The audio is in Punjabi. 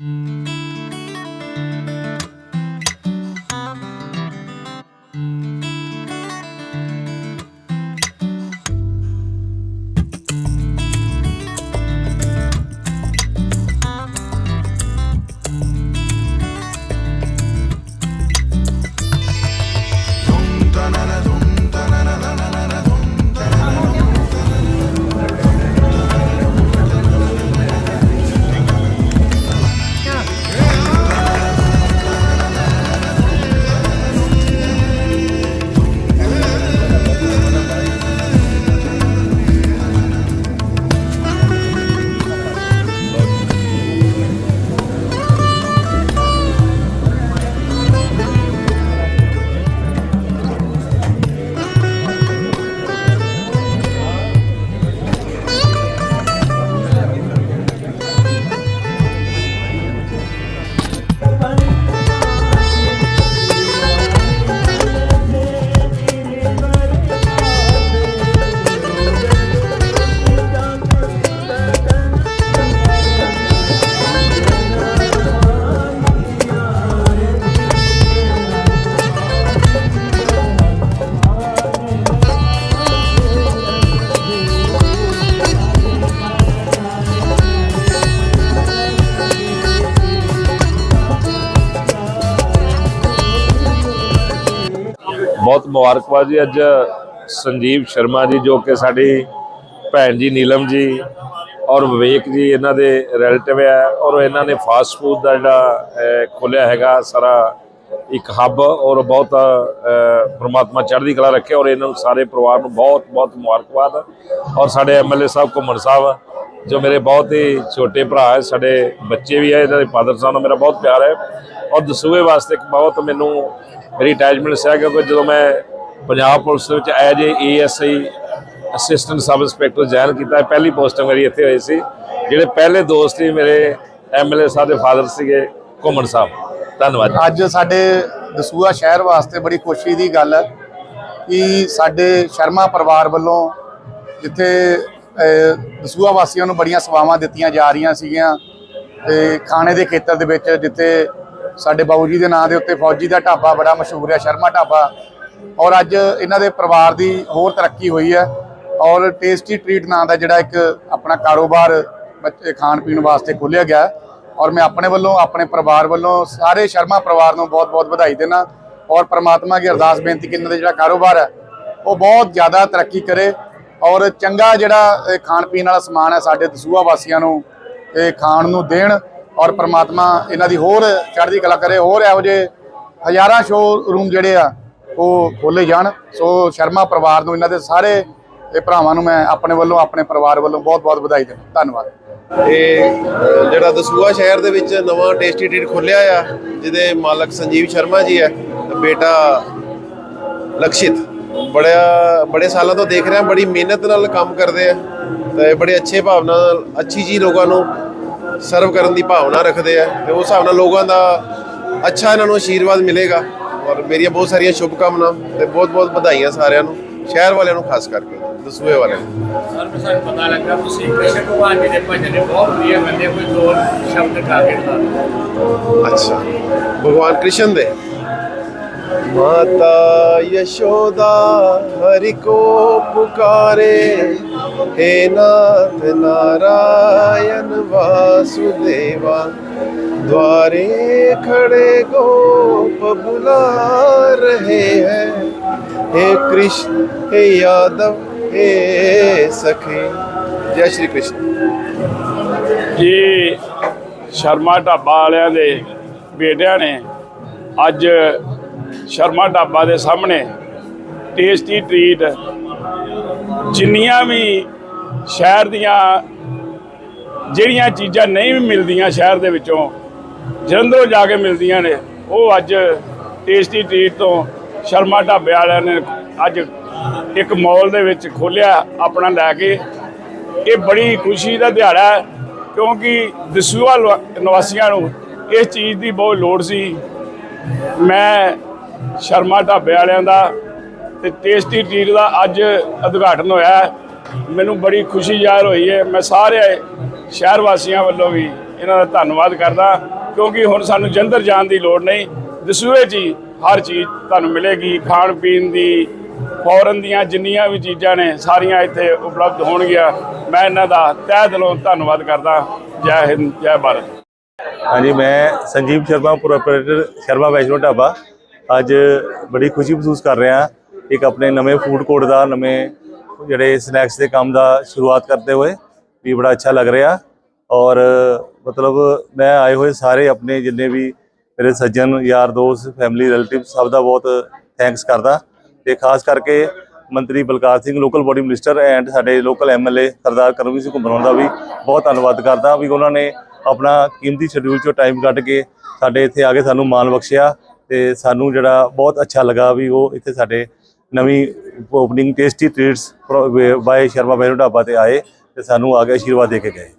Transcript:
Mm. ਬਹੁਤ ਮੁਬਾਰਕਬਾਦ ਜੀ। ਅੱਜ ਸੰਜੀਵ ਸ਼ਰਮਾ ਜੀ ਜੋ ਕਿ ਸਾਡੀ ਭੈਣ ਜੀ ਨੀਲਮ ਜੀ ਔਰ ਵਿਵੇਕ ਜੀ ਇਹਨਾਂ ਦੇ ਰਿਲੇਟਿਵ ਹੈ ਔਰ ਇਹਨਾਂ ਨੇ ਫਾਸਟ ਫੂਡ ਦਾ ਜਿਹੜਾ ਖੋਲਿਆ ਹੈਗਾ ਸਾਰਾ ਇੱਕ ਹੱਬ ਔਰ ਬਹੁਤ ਅਹ, ਪ੍ਰਮਾਤਮਾ ਚੜ੍ਹਦੀ ਕਲਾ ਰੱਖੇ ਔਰ ਇਹਨਾਂ ਨੂੰ ਸਾਰੇ ਪਰਿਵਾਰ ਨੂੰ ਬਹੁਤ ਬਹੁਤ ਮੁਬਾਰਕਬਾਦ। ਔਰ ਸਾਡੇ ਐਮਐਲਏ ਸਾਹਿਬ ਘੁੰਮਣ ਸਾਹਿਬ ਜੋ ਮੇਰੇ ਬਹੁਤ ਹੀ ਛੋਟੇ ਭਰਾ ਹੈ, ਸਾਡੇ ਬੱਚੇ ਵੀ ਹੈ, ਇਹਨਾਂ ਦੇ ਫਾਦਰ ਸਾਹਿਬ ਨਾਲ ਮੇਰਾ ਬਹੁਤ ਪਿਆਰ ਹੈ। ਔਰ ਦਸੂਏ ਵਾਸਤੇ ਇੱਕ ਬਹੁਤ ਮੈਨੂੰ ਮੇਰੀ ਅਟੈਚਮੈਂਟ ਸੀ, ਕਿਉਂਕਿ ਜਦੋਂ ਮੈਂ ਪੰਜਾਬ ਪੁਲਿਸ ਦੇ ਵਿੱਚ as a ASI assistant sub inspector join ਕੀਤਾ ਪਹਿਲੀ ਪੋਸਟ ਮੇਰੀ ਇੱਥੇ ਹੋਈ ਸੀ, ਜਿਹੜੇ ਪਹਿਲੇ ਦੋਸਤ ਸੀ ਮੇਰੇ ਐਮਐਲਏ ਸਾਹਿਬ ਦੇ ਫਾਦਰ ਸੀਗੇ ਘੁੰਮਣ ਸਾਹਿਬ। ਧੰਨਵਾਦ। ਅੱਜ ਸਾਡੇ ਦਸੂਆ ਸ਼ਹਿਰ ਵਾਸਤੇ ਬੜੀ ਖੁਸ਼ੀ ਦੀ ਗੱਲ ਹੈ ਕਿ ਸਾਡੇ ਸ਼ਰਮਾ ਪਰਿਵਾਰ ਵੱਲੋਂ ਜਿੱਥੇ ਦਸੂਆ ਵਾਸੀਆਂ ਨੂੰ ਬੜੀਆਂ ਸੇਵਾਵਾਂ ਦਿੱਤੀਆਂ ਜਾ ਰਹੀਆਂ ਸੀਗੀਆਂ ਤੇ ਖਾਣੇ ਦੇ ਖੇਤਰ ਦੇ ਵਿੱਚ ਜਿੱਥੇ ਸਾਡੇ ਬਾਬੂ ਜੀ ਦੇ ਨਾਂ ਦੇ ਉੱਤੇ ਫੌਜੀ ਦਾ ਢਾਬਾ ਬੜਾ ਮਸ਼ਹੂਰ ਹੈ, ਸ਼ਰਮਾ ਢਾਬਾ। ਔਰ ਅੱਜ ਇਹਨਾਂ ਦੇ ਪਰਿਵਾਰ ਦੀ ਹੋਰ ਤਰੱਕੀ ਹੋਈ ਹੈ ਔਰ ਟੇਸਟੀ ਟ੍ਰੀਟ ਨਾਂ ਦਾ ਜਿਹੜਾ ਇੱਕ ਆਪਣਾ ਕਾਰੋਬਾਰ ਬੱਚੇ, ਖਾਣ ਪੀਣ ਵਾਸਤੇ ਖੋਲ੍ਹਿਆ ਗਿਆ ਔਰ ਮੈਂ ਆਪਣੇ ਵੱਲੋਂ, ਆਪਣੇ ਪਰਿਵਾਰ ਵੱਲੋਂ, ਸਾਰੇ ਸ਼ਰਮਾ ਪਰਿਵਾਰ ਨੂੰ ਬਹੁਤ-ਬਹੁਤ ਵਧਾਈ ਦੇਣਾ ਔਰ ਪ੍ਰਮਾਤਮਾ ਅੱਗੇ ਅਰਦਾਸ ਬੇਨਤੀ ਕਿ ਇਹਨਾਂ ਦਾ ਜਿਹੜਾ ਕਾਰੋਬਾਰ ਹੈ, ਉਹ ਬਹੁਤ ਜ਼ਿਆਦਾ ਤਰੱਕੀ ਕਰੇ। ਔਰ ਚੰਗਾ ਜਿਹੜਾ ਇਹ ਖਾਣ ਪੀਣ ਵਾਲਾ ਸਮਾਨ ਹੈ ਸਾਡੇ ਦਸੂਆ ਵਾਸੀਆਂ ਨੂੰ ਇਹ ਖਾਣ ਨੂੰ ਦੇਣ ਔਰ ਪ੍ਰਮਾਤਮਾ ਇਹਨਾਂ ਦੀ ਹੋਰ ਚੜ੍ਹਦੀ ਕਲਾ ਕਰੇ, ਹੋਰ ਇਹੋ ਜਿਹੇ ਹਜ਼ਾਰਾਂ ਸ਼ੋਅ ਰੂਮ ਜਿਹੜੇ ਆ, ਉਹ ਖੋਲੇ ਜਾਣ। ਸੋ ਸ਼ਰਮਾ ਪਰਿਵਾਰ ਨੂੰ ਇਹਨਾਂ ਦੇ ਸਾਰੇ ਇਹ ਭਰਾਵਾਂ ਨੂੰ ਮੈਂ ਆਪਣੇ ਵੱਲੋਂ, ਆਪਣੇ ਪਰਿਵਾਰ ਵੱਲੋਂ ਬਹੁਤ-ਬਹੁਤ ਵਧਾਈ ਦਿੰਦਾ ਧੰਨਵਾਦ। ਇਹ ਜਿਹੜਾ ਦਸੂਆ ਸ਼ਹਿਰ ਦੇ ਵਿੱਚ ਨਵਾਂ ਟੇਸਟੀ ਟ੍ਰੀਟ ਖੁੱਲਿਆ ਆ, ਜਿਹਦੇ ਮਾਲਕ ਸੰਜੀਵ ਸ਼ਰਮਾ ਜੀ ਹੈ ਬੇਟਾ ਲਕਸ਼ਿਤ। ਬੜਿਆ ਬੜੇ ਸਾਲਾਂ ਤੋਂ ਦੇਖ ਰਿਹਾ ਬੜੀ ਮਿਹਨਤ ਨਾਲ ਕੰਮ ਕਰਦੇ ਆ ਤੇ ਬੜੇ ਅੱਛੇ ਭਾਵਨਾ ਨਾਲ ਅੱਛੀ ਜੀ ਲੋਕਾਂ ਨੂੰ ਸਰਵ ਕਰਨ ਦੀ ਭਾਵਨਾ ਰੱਖਦੇ ਆ ਤੇ ਉਸ ਹਿਸਾਬ ਨਾਲ ਲੋਕਾਂ ਦਾ ਅੱਛਾ ਇਹਨਾਂ ਨੂੰ ਆਸ਼ੀਰਵਾਦ ਮਿਲੇਗਾ ਔਰ ਮੇਰੀਆਂ ਬਹੁਤ ਸਾਰੀਆਂ ਸ਼ੁਭ ਕਾਮਨਾ ਤੇ ਬਹੁਤ ਬਹੁਤ ਵਧਾਈਆਂ ਸਾਰਿਆਂ ਨੂੰ ਸ਼ਹਿਰ ਵਾਲਿਆਂ ਨੂੰ ਖਾਸ ਕਰਕੇ ਦਸੂਏ ਵਾਲਿਆਂ ਨੂੰ ਸਰ ਸਾਨੂੰ ਪਤਾ ਲੱਗਾ ਤੁਸੀਂ ਕ੍ਰਿਸ਼ਨ ਭਗਵਾਨ ਜੀ ਦੇ ਭਜਨ ਨੇ ਬਹੁਤ ਵਧੀਆ ਬੰਦੇ ਕੋਈ ਦੋ ਸ਼ਬਦ ਗਾ ਕੇ। ਅੱਛਾ ਭਗਵਾਨ ਕ੍ਰਿਸ਼ਨ ਦੇ ਮਾਤਾ ਯਸ਼ੋਦਾ ਹਰਿ ਕੋ ਪੁਕਾਰੇ हे नाथ नारायण वासुदेवा द्वारे खड़े गोप बुला रहे हैं हे कृष्ण हे यादव हे सखे जय श्री कृष्ण ਜੀ ਸ਼ਰਮਾ ਢਾਬਾ ਵਾਲਿਆਂ ਦੇ ਬੇਟਿਆਂ ਨੇ ਅੱਜ ਸ਼ਰਮਾ ਢਾਬਾ ਦੇ ਸਾਹਮਣੇ ਟੇਸਟੀ ਟ੍ਰੀਟ ਜਿੰਨੀਆਂ ਵੀ ਸ਼ਹਿਰ ਦੀਆਂ, ਜਿਹੜੀਆਂ ਚੀਜ਼ਾਂ ਨਹੀਂ ਵੀ ਮਿਲਦੀਆਂ ਸ਼ਹਿਰ ਦੇ ਵਿੱਚੋਂ, ਜਲੰਧਰੋਂ ਜਾ ਕੇ ਮਿਲਦੀਆਂ ਨੇ, ਉਹ ਅੱਜ ਟੇਸਟੀ ਟ੍ਰੀਟ ਤੋਂ ਸ਼ਰਮਾ ਢਾਬੇ ਵਾਲਿਆਂ ਨੇ ਅੱਜ ਇੱਕ ਮਾਲ ਦੇ ਵਿੱਚ ਖੋਲਿਆ ਆਪਣਾ ਲੈ ਕੇ। ਇਹ ਬੜੀ ਖੁਸ਼ੀ ਦਾ ਦਿਹਾੜਾ ਹੈ, ਕਿਉਂਕਿ ਦਸੂਆ ਲਵਾ- ਨਿਵਾਸੀਆਂ ਨੂੰ ਇਸ ਚੀਜ਼ ਦੀ ਬਹੁਤ ਲੋੜ ਸੀ। ਮੈਂ ਸ਼ਰਮਾ ਢਾਬੇ ਵਾਲਿਆਂ ਦਾ ਤੇ ਟੇਸਟੀ ਟ੍ਰੀਟ ਦਾ ਅੱਜ ਉਦਘਾਟਨ ਹੋਇਆ ਮੈਨੂੰ ਬੜੀ ਖੁਸ਼ੀ ਜ਼ਾਹਰ ਹੋਈ ਹੈ। ਮੈਂ ਸਾਰੇ ਸ਼ਹਿਰ ਵਾਸੀਆਂ ਵੱਲੋਂ ਵੀ ਇਹਨਾਂ ਦਾ ਧੰਨਵਾਦ ਕਰਦਾ ਕਿਉਂਕਿ ਹੁਣ ਸਾਨੂੰ ਜੰਦਰ ਜਾਣ ਦੀ ਲੋੜ ਨਹੀਂ। ਦਸੂਏ 'ਚ ਹੀ ਹਰ ਚੀਜ਼ ਤੁਹਾਨੂੰ ਮਿਲੇਗੀ। ਖਾਣ ਪੀਣ ਦੀ, ਫੌਰਨ ਦੀਆਂ ਜਿੰਨੀਆਂ ਵੀ ਚੀਜ਼ਾਂ ਨੇ, ਸਾਰੀਆਂ ਇੱਥੇ ਉਪਲਬਧ ਹੋਣਗੀਆਂ। ਮੈਂ ਇਹਨਾਂ ਦਾ ਤਹਿ ਦਿਲੋਂ ਧੰਨਵਾਦ ਕਰਦਾ ਜੈ ਹਿੰਦ, ਜੈ ਭਾਰਤ। ਹਾਂਜੀ, ਮੈਂ ਸੰਜੀਵ ਸ਼ਰਮਾ ਪ੍ਰੋਪਰੇਟਰ ਸ਼ਰਮਾ ਵੈਸ਼ਨੋ ਢਾਬਾ। ਅੱਜ ਬੜੀ ਖੁਸ਼ੀ ਮਹਿਸੂਸ ਕਰ ਰਿਹਾ ਇੱਕ ਆਪਣੇ ਨਵੇਂ ਫੂਡ ਕੋਰਟ ਦਾ, ਨਵੇਂ ਜਿਹੜੇ ਸਨੈਕਸ ਦੇ ਕੰਮ ਦਾ ਸ਼ੁਰੂਆਤ ਕਰਦੇ ਹੋਏ ਵੀ ਬੜਾ ਅੱਛਾ ਲੱਗ ਰਿਹਾ। ਔਰ ਮਤਲਬ ਮੈਂ ਆਏ ਹੋਏ ਸਾਰੇ ਆਪਣੇ ਜਿੰਨੇ ਵੀ ਮੇਰੇ ਸੱਜਣ, ਯਾਰ, ਦੋਸਤ ਫੈਮਿਲੀ ਰਿਲੇਟਿਵ ਸਭ ਦਾ ਬਹੁਤ ਥੈਂਕਸ ਕਰਦਾ। ਤੇ ਖਾਸ ਕਰਕੇ ਮੰਤਰੀ Balkar Singh local body minister and ਸਾਡੇ ਲੋਕਲ ਐਮਐਲਏ ਸਰਦਾਰ ਕਰਮਵੀਰ ਸਿੰਘ ਘੁੰਮਣ ਦਾ ਵੀ ਬਹੁਤ ਧੰਨਵਾਦ ਕਰਦਾ ਵੀ ਉਹਨਾਂ ਨੇ ਆਪਣਾ ਕੀਮਤੀ ਸ਼ਡਿਊਲ ਚੋਂ ਟਾਈਮ ਕੱਢ ਕੇ ਸਾਡੇ ਇੱਥੇ ਆ ਕੇ ਸਾਨੂੰ ਮਾਣ ਬਖਸ਼ਿਆ। ਤੇ ਸਾਨੂੰ ਜਿਹੜਾ ਬਹੁਤ ਅੱਛਾ ਲੱਗਾ ਵੀ ਉਹ ਇੱਥੇ ਸਾਡੇ ਨਵੀਂ opening tasty treats by Sharma ਬੈਨੂ dhaba ਤੇ ਆਏ ਤੇ ਸਾਨੂੰ ਆ ਕੇ ਆਸ਼ੀਰਵਾਦ ਦੇ ਕੇ ਗਏ।